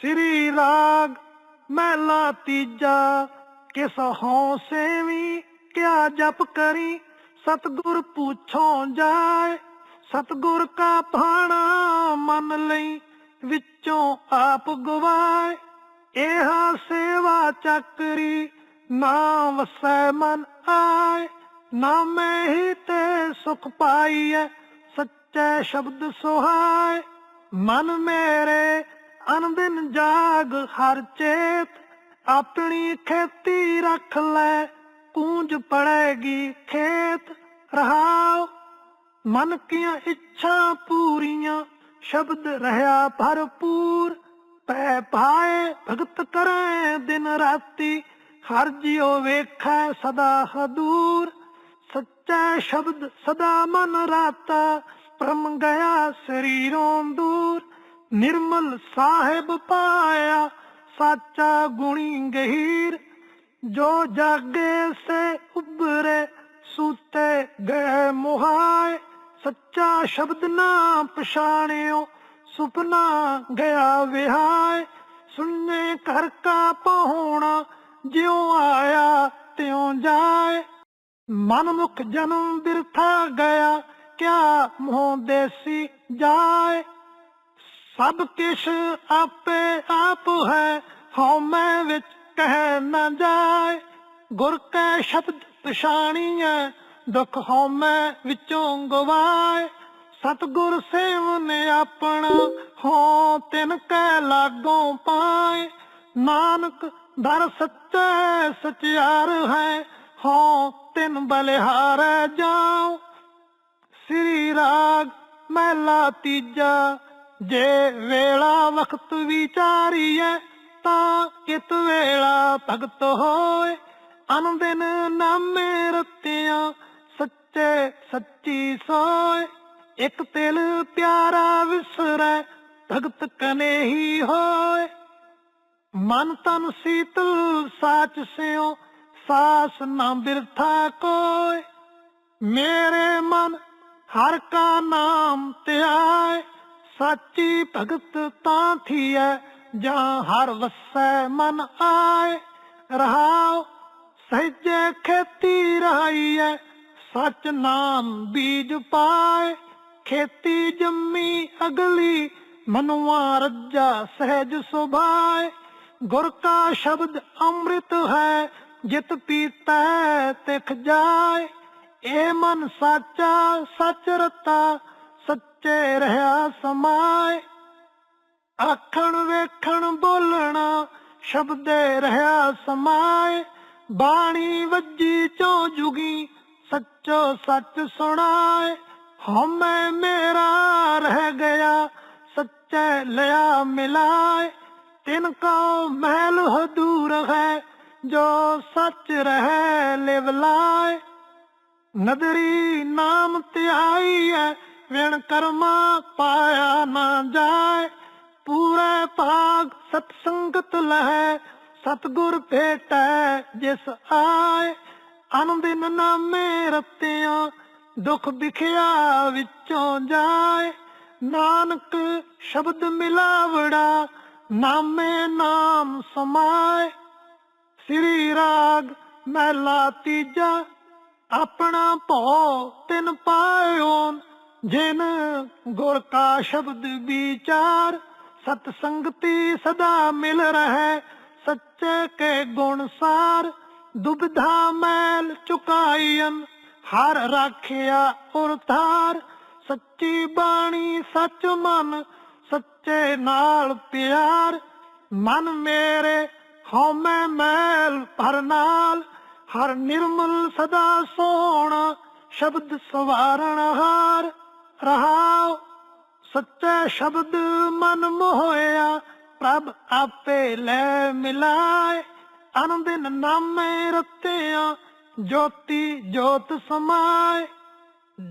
ਸ੍ਰੀ ਰਾਗ ਮਹਿਲਾ ਤੀਜਾ, ਕਿਸ ਹਉ ਸੇਵੀ ਕਿਆ ਜਪ ਕਰੀ? ਸਤਗੁਰ ਪੁੱਛੋ ਜਾਏ, ਸਤਗੁਰ ਕਾ ਭਾਣਾ ਮੰਨ ਲਈ ਵਿੱਚੋਂ ਆਪ ਗਵਾਏ। ਇਹ ਸੇਵਾ ਚੱਕਰੀ ਨਾ ਵਸੈ ਮਨ ਆਏ। ਨਾ ਮੈਂ ਹੀ ਤੇ ਸੁਖ ਪਾਈਐ, ਸੱਚੇ ਸ਼ਬਦ ਸੁਹਾਏ। ਮਨ ਮੇਰੇ ਅਨੰਦਿਨ ਜਾਗ ਹਰ ਚੇਤ, ਆਪਣੀ ਖੇਤੀ ਰੱਖ ਲੈ ਕੂੰਜ ਪੜੇਗੀ ਖੇਤ। ਰਹਾਓ ਮਨ ਕੀਆਂ ਇੱਛਾ ਪੂਰੀਆਂ, ਸ਼ਬਦ ਰਹਾ ਭਰਪੂਰ। ਪੈ ਪਾਏ ਭਗਤ ਕਰੈ ਦਿਨ ਰਾਤੀ, ਹਰ ਜਿਉ ਵੇਖੈ ਸਦਾ ਹਦੂਰ। ਸੱਚਾ ਸ਼ਬਦ ਸਦਾ ਮਨ ਰਾਤਾ ਪਰਮ ਗਿਆ ਸਰੀਰੋਂ ਦੂਰ। ਨਿਰਮਲ ਸਾਹਿਬ ਪਾਇਆ, ਸਾਚਾ ਗੁਣੀ ਗਹੀਰ। ਜੋ ਜਾਗੇ ਸੇ ਉਬਰੇ ਸੂਤੇ ਗਏ ਮੁਹਾਏ। ਸੱਚਾ ਸ਼ਬਦ ਨਾ ਪਛਾਣਿਓ, ਸੁਪਨਾ ਗਿਆ ਵਿਹਾਏ। ਸੁਣਨੇ ਘਰ ਕਾ ਪਹੁਣਾ, ਜਿਉ ਆਇਆ ਤਿਉ ਜਾਏ। ਮਨ ਮੁਖ ਜਨਮ ਬਿਰਥਾ ਗਿਆ, ਕਿਆ ਮੋਹ ਦੇਸੀ ਜਾਏ। ਸਭ ਕਿਛ ਆਪੇ ਆਪ ਹੈ, ਹਉ ਵਿੱਚ ਕਹਿ ਨਾ ਜਾਏ। ਗੁਰ ਕੈ ਸ਼ਬਦ ਪਛਾਣੀਐ, ਦੁਖ ਹਉ ਵਿੱਚੋਂ ਗਵਾਏ। ਸਤਗੁਰ ਸੇਵਨ ਆਪਣਾ ਹੋ ਤਿਨ ਕੈ ਲਾਗੋਂ ਪਾਏ। ਨਾਨਕ ਦਰ ਸੱਚੇ ਸਚਿਆਰ ਹੈ ਹੋ ਤਿਨ ਬਲਿਹਾਰ ਜਾਉ। ਸ੍ਰੀ ਰਾਗ ਮਹਿਲਾ ਤੀਜਾ ਜੇ ਵੇਲਾ ਵਕਤ ਵਿਚਾਰੀਐ ਤਾਂ ਕਿਤ ਵੇਲਾ ਭਗਤ ਹੋਏ। ਅਨੰਦਿਨ ਨਾਮੇ ਰਤਿਆਂ, ਸੱਚੇ ਸੱਚੀ ਸੋਏ। ਇੱਕ ਤਿਲ ਪਿਆਰਾ ਵਿਸਰੈ, ਭਗਤ ਕਨੇ ਹੀ ਹੋਏ। ਮਨ ਤਨ ਸੀਤਲ ਸਾਚ ਸਿਓ, ਸਾਸ ਨਾ ਬਿਰਥਾ ਕੋਏ। ਮੇਰੇ ਮਨ ਹਰ ਕਾ ਨਾਮ ਧਿਆਏ। ਸਾਚੀ ਭਗਤ ਤਾਂ ਥੀਐ, ਜਾਂ ਹਰ ਵਸੈ ਮਨ ਆਏ। ਰਹਾਉ, ਸਹਿਜੇ ਖੇਤੀ ਰਹਾਈਐ, ਸਚ ਨਾਮ ਬੀਜ ਪਾਏ। ਖੇਤੀ ਜੰਮੀ ਅਗਲੀ, ਮਨੁਆ ਰੱਜਾ ਸਹਿਜ ਸੁਭਾਏ। ਗੁਰ ਕਾ ਸ਼ਬਦ ਅੰਮ੍ਰਿਤ ਹੈ, ਜਿਤ ਪੀਤਾ ਤਿਖ ਜਾਏ। ਇਹ ਮਨ ਸਾਚਾ, ਸਚ ਰਤਾ ਸੱਚੇ ਰਹਾ ਸਮਾਏ। ਆਖਣ, ਵੇਖਣ, ਬੋਲਣਾ ਸ਼ਬਦੇ ਰਹਾ ਸਮਾਏ। ਬਾਣੀ ਵੱਜੀ ਚੋਂ ਜੁਗੀ, ਸੱਚੋ ਸੱਚ ਸੁਣਾਏ। ਹਉਮੈ ਮੇਰਾ ਰਹਿ ਗਿਆ, ਸੱਚੇ ਲਿਆ ਮਿਲਾਏ। ਤਿਨ ਕੋ ਮਹਿਲ ਹਦੂਰ ਹੈ, ਜੋ ਸੱਚ ਰਹਿ ਲਿਵ ਲਾਏ ਨਦਰੀ ਨਾਮ ਧਿਆਈ ਵਿਣ ਕਰਮਾ ਪਾਇਆ ਨਾ ਜਾਏ। ਪੂਰੇ ਭਾਗ ਸਤ ਸੰਗਤ ਲਹੈ, ਸਤਗੁਰ ਭੇਟੈ ਜਿਸ ਆਏ। ਅਨੰਦਿਨ ਨਾਮੇ ਰਤਿਆਂ, ਦੁਖ ਵਿਖਿਆ ਵਿੱਚੋਂ ਜਾਏ। ਨਾਨਕ ਸ਼ਬਦ ਮਿਲਾਵੜਾ, ਨਾਮੇ ਨਾਮ ਸਮਾਏ। ਸ੍ਰੀ ਰਾਗ ਮਹਿਲਾ ਤੀਜਾ, ਆਪਣਾ ਭਉ ਤਿਨ ਪਾਇਓ। ਜਿਨ ਗੁਰ ਕਾ ਸ਼ਬਦ ਵਿਚਾਰ, ਸਤ ਸੰਗਤੀ ਸਦਾ ਮਿਲ ਰਹੇ, ਸੱਚੇ ਕੇ ਗੁਣ ਸਾਰ ਦੁਬਿਧਾ ਮੈਲ ਚੁਕਾਈਨ ਹਰ ਰਾਖਿਆ ਉਰ ਸੱਚੀ ਬਾਣੀ ਸੱਚ ਮਨ, ਸੱਚੇ ਨਾਲ ਪਿਆਰ, ਮਨ ਮੇਰੇ ਹਉਮੈ ਮੈਲ ਭਰ ਨਾਲ, ਹਰ ਨਿਰਮਲ ਸਦਾ ਸੋਹਣਾ ਸ਼ਬਦ ਸਵਾਰਣ ਹਾਰ ਰਹਾਉ, ਸੱਚੇ ਸ਼ਬਦ ਮਨ ਮੋਹਿਆ, ਪ੍ਰਭ ਆਪੇ ਲੈ ਮਿਲਾਏ। ਅਨੰਦਿਨ ਨਾਮੇ ਰਤਿਆਂ, ਜੋਤੀ ਜੋਤ ਸਮਾਏ।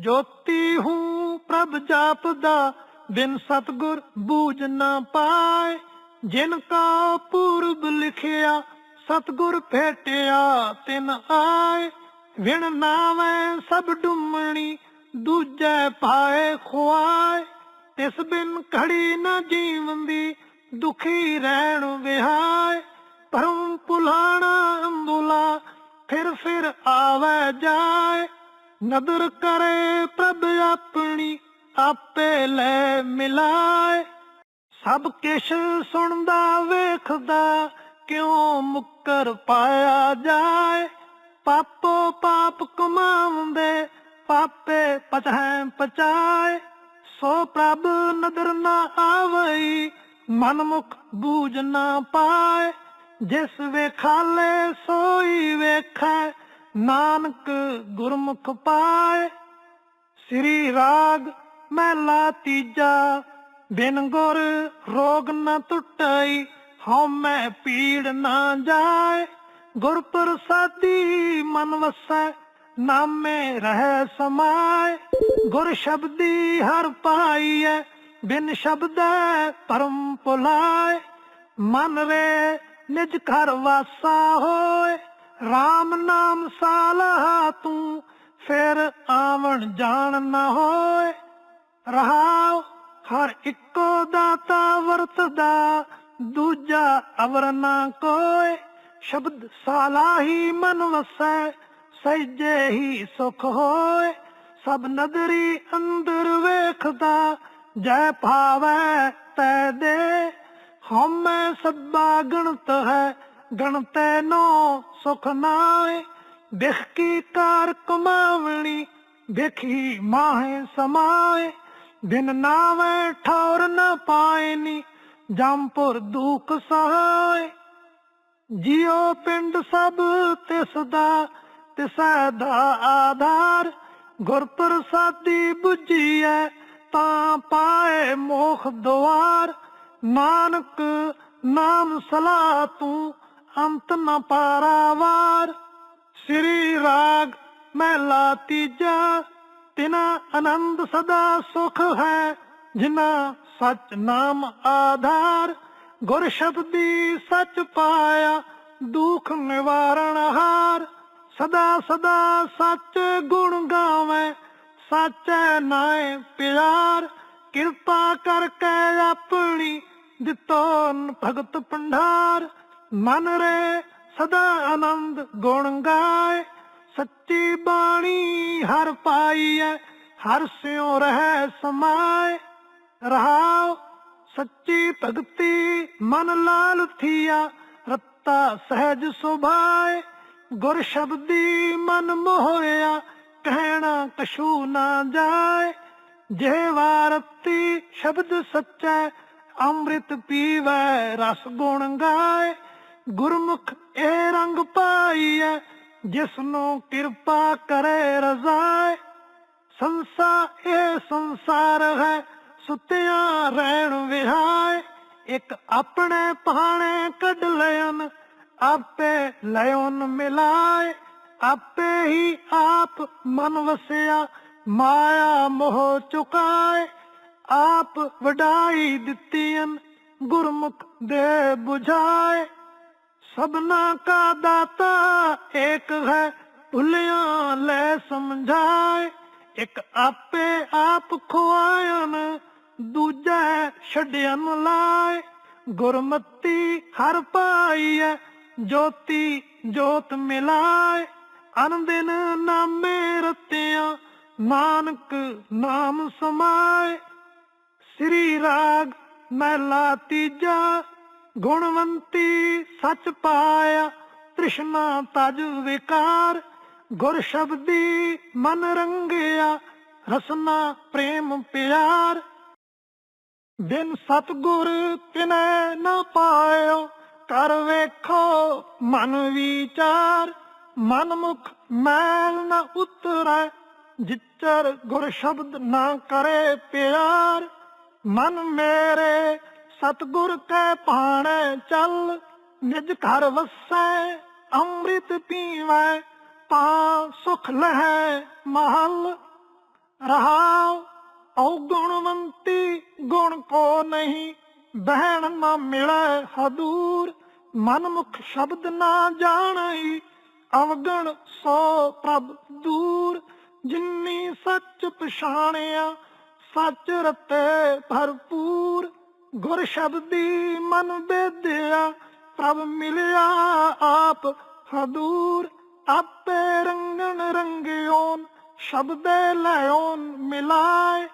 ਜੋਤੀ ਹੂੰ, ਪ੍ਰਭ ਜਾਪਦਾ, ਬਿਨ ਸਤਗੁਰ ਬੂਝ ਨਾ ਪਾਏ। ਜਿਨ ਕਾ ਪੂਰਬ ਲਿਖਿਆ, ਸਤਗੁਰ ਭੇਟਿਆ ਤਿਨ ਆਏ। ਵਿਣ ਨਾਵੇਂ ਸਭ ਡੁੰਮਣੀ ਦੂਜੇ ਪਾਏ ਖੁਆਏ, ਤਿਸ ਬਿਨ ਖੜੀ ਨਾ ਜੀਵਨ ਦੀ ਦੁਖੀ ਰਹਿਣ ਵਿਹਾਏ। ਭਰਮ ਪੁਲਾਣਾ ਅੰਬੁਲਾ ਫਿਰ ਫਿਰ ਆਵੇ ਜਾਏ। ਨਦਰ ਕਰੇ ਪ੍ਰਭ ਆਪਣੀ, ਆਪੇ ਲੈ ਮਿਲਾਏ। ਸਭ ਕਿਛ ਸੁਣਦਾ, ਵੇਖਦਾ, ਕਿਉਂ ਮੁੱਕਰ ਪਾਇਆ ਜਾਏ। ਪਾਪੋ ਪਾਪ ਕਮਾਉਂਦੇ ਪਾਪੇ ਪਚਹਿ ਪਚਾਏ, ਸੋ ਪ੍ਰਭ ਨਦਰ ਨਾ ਆਵਈ ਮਨ ਮੁਖ ਬੂਝ ਨਾ ਪਾਏ। ਜਿਸ ਵੇਖਾਲੇ ਸੋਈ ਵੇਖੈ, ਨਾਨਕ ਗੁਰਮੁਖ ਪਾਏ। ਸ੍ਰੀ ਰਾਗ ਮਹਿਲਾ ਤੀਜਾ, ਬਿਨ ਗੁਰ ਰੋਗ ਨਾ ਟੁੱਟਈ, ਹਉ ਮੈਂ ਪੀੜ ਨਾ ਜਾਏ। ਗੁਰ ਪ੍ਰਸਾਦੀ ਮਨ ਵਸੈ ਨਾਮੇ ਰਹਿ ਸਮਾਏ, ਗੁਰ ਸ਼ਬਦੀ ਹਰ ਪਾਈਐ, ਬਿਨ ਸ਼ਬਦੈ ਪਰਮ ਪੁਲਾਏ ਮਨ ਰੇ ਨਿਜ ਘਰ ਵਾਸਾ ਹੋਏ RAM ਨਾਮ ਸਾਲਹਾ ਤੂੰ, ਫਿਰ ਆਵਣ ਜਾਣ ਨਾ ਹੋਏ। ਰਹਾਉ, ਹਰ ਇੱਕੋ ਦਾਤਾ ਵਰਤਦਾ, ਦੂਜਾ ਅਵਰ ਨਾ ਕੋਏ। ਸ਼ਬਦ ਸਾਲਾ ਹੀ ਮਨ ਵਸੈ ਸਹਿਜੇ ਹੀ ਸੁਖ ਹੋਏ, ਸਭ ਨਦਰੀ ਅੰਦਰ ਵੇਖਦਾ, ਜੈ ਭਾਵੈ ਤੈ ਦੇ। ਹਉਮੈ ਸਭਾ ਗਣਤ ਹੈ, ਗਣਤੈ ਨੋ ਸੁਖ ਨਾਏ ਦੇਖ ਕੀ ਕਾਰ ਕਮਾਵਣੀ, ਦੇਖੀ ਮਾਹੇ ਸਮਾਏ ਦਿਨ ਨਾਵੇਂ ਠੌਰ ਨ ਪਾਇਨੀ ਜੰਪੁਰ ਦੁਖ ਸਹਾਏ। ਜਿਉ ਪਿੰਡ ਸਭ ਤਿਸ ਦਾ ਤਿਸੈ ਦਾ ਆਧਾਰ, ਗੁਰ ਪ੍ਰਸਾਦੀ 부ਜੀਐ ਤਾਂ ਪਾਏ ਮੋਖ ਦੁਆਰ। ਨਾਨਕ ਨਾਮ ਸਲਾ ਤੂੰ ਅੰਤ ਨ ਪਾਰਾਵਾਰ। ਸ੍ਰੀ ਰਾਗ ਮਹਿਲਾ ਤੀਜਾ, ਤਿਨਾ ਆਨੰਦ ਸਦਾ ਸੁਖ ਹੈ, ਜਿਨਾ ਸਚ ਨਾਮ ਆਧਾਰ। ਗੁਰ ਸ਼ਬਦੀ ਸਚ ਪਾਇਆ, ਦੁਖ ਨਿਵਾਰਣ ਹਾਰ। ਸਦਾ ਸਦਾ ਸਚ ਗੁਣ ਗਾਵੇਂ, ਸਾਚੈ ਨਾਏ ਪਿਆਰ। ਕਿਰਪਾ ਕਰਕੇ ਆਪਣੀ ਦਿੱਤੋ ਭਗਤ ਪੰਡਾਰ ਮਨ ਰੇ ਸਦਾ ਆਨੰਦ ਗੁਣ ਗਾਏ, ਸੱਚੀ ਬਾਣੀ ਹਰ ਪਾਈਐ, ਹਰ ਸਿਉ ਰਹਿ ਸਮਾਏ। ਰਹਾਉ ਸੱਚੀ ਭਗਤੀ ਮਨ ਲਾਲ ਥੀਆ, ਰੱਤਾ ਸਹਿਜ ਸੁਭਾਏ। ਗੁਰ ਸ਼ਬਦੀ ਮਨ ਮੋਹਿਆ, ਕਹਿਣਾ ਕਛੂ ਨਾ ਜਾਏ। ਜੇ ਵਾਰਤੀ ਸ਼ਬਦ ਸੱਚੈ, ਅੰਮ੍ਰਿਤ ਪੀਵੈ, ਰਸ ਗੁਣ ਗਾਏ। ਗੁਰਮੁਖ ਇਹ ਰੰਗ ਪਾਈਐ ਜਿਸ ਨੂੰ ਕਿਰਪਾ ਕਰੇ ਰਜ਼ਾਏ। ਸੰਸਾ ਇਹ ਸੰਸਾਰ ਹੈ, ਸੁੱਤਿਆਂ ਰਹਿਣ ਵਿਹਾਏ। ਇੱਕ ਆਪਣੇ ਪਹਾਣੇ ਕੱਢ ਲਿਆਨ ਆਪੇ ਲਿਆਉਨ ਮਿਲਾਏ, ਆਪੇ ਹੀ ਆਪ ਮਨ ਵਸਿਆ, ਮਾਇਆ ਮੋਹ ਚੁਕਾਏ। ਆਪ ਵਡਾਈ ਦਿੱਤੀਆਂ ਗੁਰਮੁਖ ਦੇ 부ਝਾਏ ਸਭਨਾ ਕਾ ਦਾਤਾ ਏਕ ਹੈ, ਭੁਲਿਆ ਲੈ ਸਮਝਾਏ। ਇੱਕ ਆਪੇ ਆਪ ਖੁਆਇਨ ਦੂਜਾ ਛੱਡਿਆਨ ਲਾਏ। ਗੁਰਮਤੀ ਹਰ ਪਾਈਐ ਜੋਤੀ ਜੋਤ ਮਿਲਾਏ, ਅਨੰਦਿਨ ਨਾਮੇ ਰਤਿਆ, ਨਾਨਕ ਨਾਮ ਸਮਾਏ। ਸ੍ਰੀ ਰਾਗ ਮਹਿਲਾ ਤੀਜਾ, ਗੁਣਵੰਤੀ ਸਚ ਪਾਇਆ, ਤ੍ਰਿਸ਼ਨਾ ਤਜ ਵਿਕਾਰ। ਗੁਰ ਸ਼ਬਦੀ ਮਨ ਰੰਗਿਆ, ਰਸਨਾ ਪ੍ਰੇਮ ਪਿਆਰ। ਬਿਨ ਸਤਗੁਰ ਤਿਨੈ ਨਾ ਪਾਇਓ ਕਰ ਵੇਖੋ, ਮਨ ਵਿਚਾਰ ਮਨ ਮੁਖ ਮੈਲ ਨਾ ਉਤਰੈ, ਜਿਚਰ ਗੁਰ ਸ਼ਬਦ ਨਾ ਕਰੇ ਪਿਆਰ। ਮਨ ਮੇਰੇ, ਸਤਗੁਰ ਕੈ ਪਾਣੈ ਚੱਲ, ਨਿਜ ਘਰ ਵਸੈ, ਅੰਮ੍ਰਿਤ ਪੀਵੈ ਤਾਂ ਸੁਖ ਲਹੈ ਮਹਲ। ਰਹਾਉ ਔ ਗੁਣਵੰਤੀ ਗੁਣ ਕੋ ਨਹੀਂ ਬਹਿਣ ਨਾ ਮਿਲੈ ਹਦੂਰ ਮਨ ਮੁਖ ਸ਼ਬਦ ਨਾ ਜਾਣਈ ਅਵਗਣ ਸੋ ਪ੍ਰਭ ਦੂਰ। ਜਿਨੀ ਸੱਚ ਪਛਾਣਿਆ, ਸੱਚ ਰਤੇ ਭਰਪੂਰ। ਗੁਰ ਸ਼ਬਦੀ ਮਨ ਬੇਦਿਆ ਪ੍ਰਭ ਮਿਲਿਆ ਆਪ ਹਦੂਰ। ਆਪੇ ਰੰਗਣ ਰੰਗਿਓਨ, ਸ਼ਬਦੇ ਲਿਓਨ ਮਿਲਾਏ।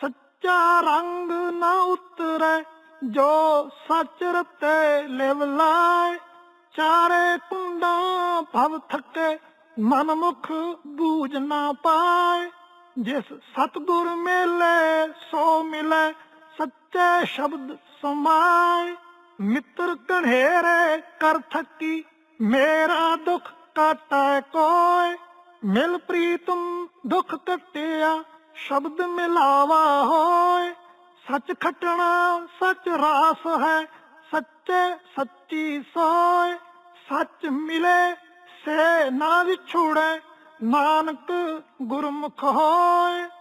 ਸੱਚਾ ਰੰਗ ਨਾ ਉਤਰੇ ਜੋ ਸੱਚ ਰਤੇ ਲਿਵ ਲਾਏ, ਚਾਰੇ ਕੁੰਡਾਂ ਭਵ ਥਕੇ, ਮਨ ਮੁਖ ਬੂਝ ਨਾ ਪਾਏ। ਜਿਸ ਸਤਗੁਰ ਮੇਲੇ ਸੋ ਮਿਲੇ, ਸੱਚੇ ਸ਼ਬਦ ਸਮਾਏ। ਮਿੱਤਰ ਕਣੇਰੇ ਕਰ ਥਕੀ, ਮੇਰਾ ਦੁੱਖ ਕਾਟੈ ਕੋਇ ਮਿਲ ਪ੍ਰੀਤਮ ਦੁੱਖ ਕਟਿਆ ਸ਼ਬਦ ਮਿਲਾਵਾ ਹੋਏ। ਸੱਚ ਖੱਟਣਾ ਸੱਚ ਰਾਸ ਹੈ, ਸੱਚੇ ਸੱਚੀ ਸੋਏ। ਸੱਚ ਮਿਲੇ, ਸੇ ਨਾ ਵਿਛੁੜੇ, ਨਾਨਕ ਗੁਰਮੁਖ ਹੋਏ।